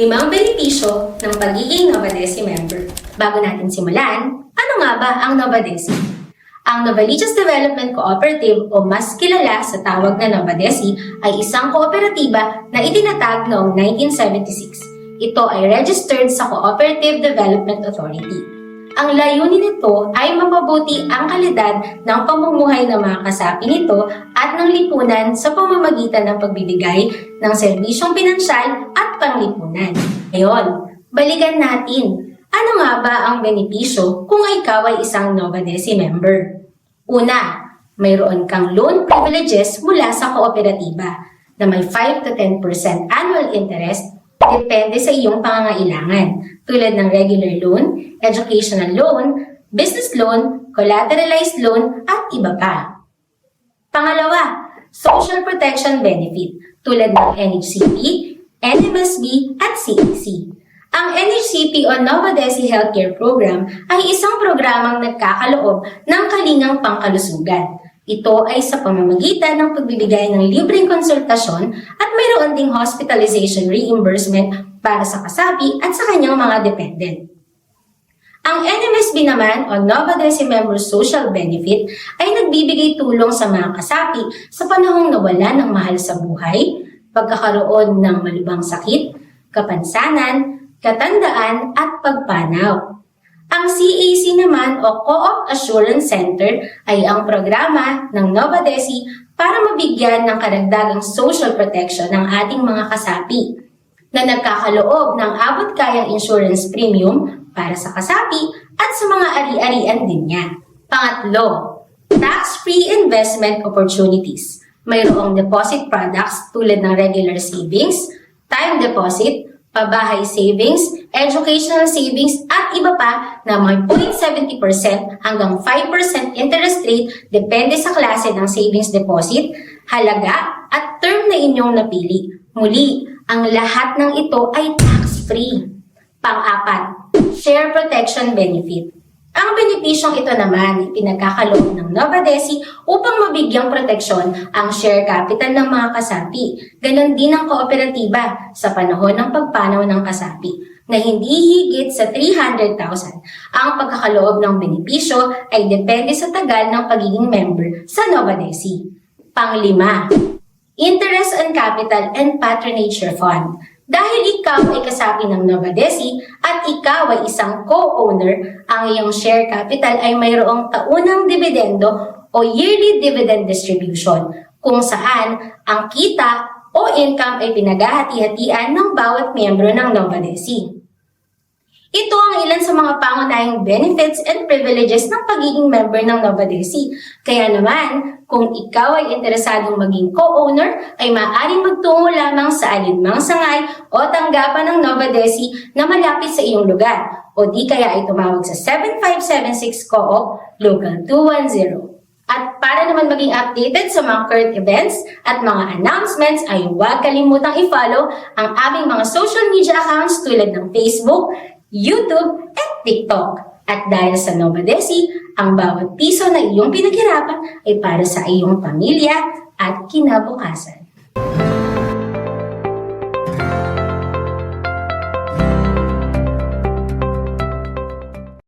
Limang benepisyo ng pagiging Novadesi member. Bago natin simulan, ano nga ba ang Novadesi? Ang Novaliches Development Cooperative o mas kilala sa tawag na Novadesi ay isang kooperatiba na itinatag noong 1976. Ito ay registered sa Cooperative Development Authority. Ang layunin nito ay mapabuti ang kalidad ng pamumuhay ng mga kasapi nito at ng lipunan sa pamamagitan ng pagbibigay ng serbisyong pinansyal at panglipunan. Ngayon, balikan natin, ano nga ba ang benepisyo kung ikaw ay isang Novadesi member? Una, mayroon kang loan privileges mula sa kooperatiba na may 5 to 10% annual interest depende sa iyong pangangailangan tulad ng regular loan, educational loan, business loan, collateralized loan, at iba pa. Pangalawa, social protection benefit tulad ng NHCP, NMSB, at CEC. Ang NHCP o Nova Desi Healthcare Program ay isang programang nagkakaloob ng kalingang pangkalusugan. Ito ay sa pamamagitan ng pagbibigay ng libreng konsultasyon at mayroon ding hospitalization reimbursement para sa kasapi at sa kanyang mga dependent. Ang NMSB naman o Nova Desi Member Social Benefit ay nagbibigay tulong sa mga kasapi sa panahong nawala ng mahal sa buhay, pagkakaroon ng malubhang sakit, kapansanan, katandaan at pagpanaw. Ang CAC naman o Co-op Assurance Center ay ang programa ng Nova Desi para mabigyan ng karagdagang social protection ng ating mga kasapi na nagkakaloob ng abot kayang insurance premium para sa kasapi at sa mga ari-arian din niya. Pangatlo, tax-free investment opportunities. Mayroong deposit products tulad ng regular savings, time deposit, pabahay savings, educational savings, at iba pa na may 0.70% hanggang 5% interest rate depende sa klase ng savings deposit, halaga, at term na inyong napili. Muli, ang lahat ng ito ay tax-free. Pang-apat, share protection benefit. Ang benepisyong ito naman ay pinagkakaloob ng Nova Desi upang mabigyang proteksyon ang share capital ng mga kasapi. Ganon din ang kooperatiba sa panahon ng pagpanaw ng kasapi na hindi higit sa 300,000. Ang pagkakaloob ng benepisyo ay depende sa tagal ng pagiging member sa Nova Desi. Panglima, Interest on Capital and Patronage Fund. Dahil ikaw ay kasapi ng Nova Desi at ikaw ay isang co-owner, ang iyong share capital ay mayroong taunang dividendo o yearly dividend distribution kung saan ang kita o income ay pinaghahati-hatian ng bawat miyembro ng Nova Desi. Ito ang ilan sa mga pangunahing benefits and privileges ng pagiging member ng Nova Desi. Kaya naman, kung ikaw ay interesadong maging co-owner, ay maaaring magtungo lamang sa alinmang sangay o tanggapan ng Nova Desi na malapit sa iyong lugar. O di kaya ay tumawag sa 7576 Co-op Local 210. At para naman maging updated sa mga current events at mga announcements ay huwag kalimutang i-follow ang aming mga social media accounts tulad ng Facebook, YouTube, at TikTok. At dahil sa Nova Desi, ang bawat piso na iyong pinaghirapan ay para sa iyong pamilya at kinabukasan.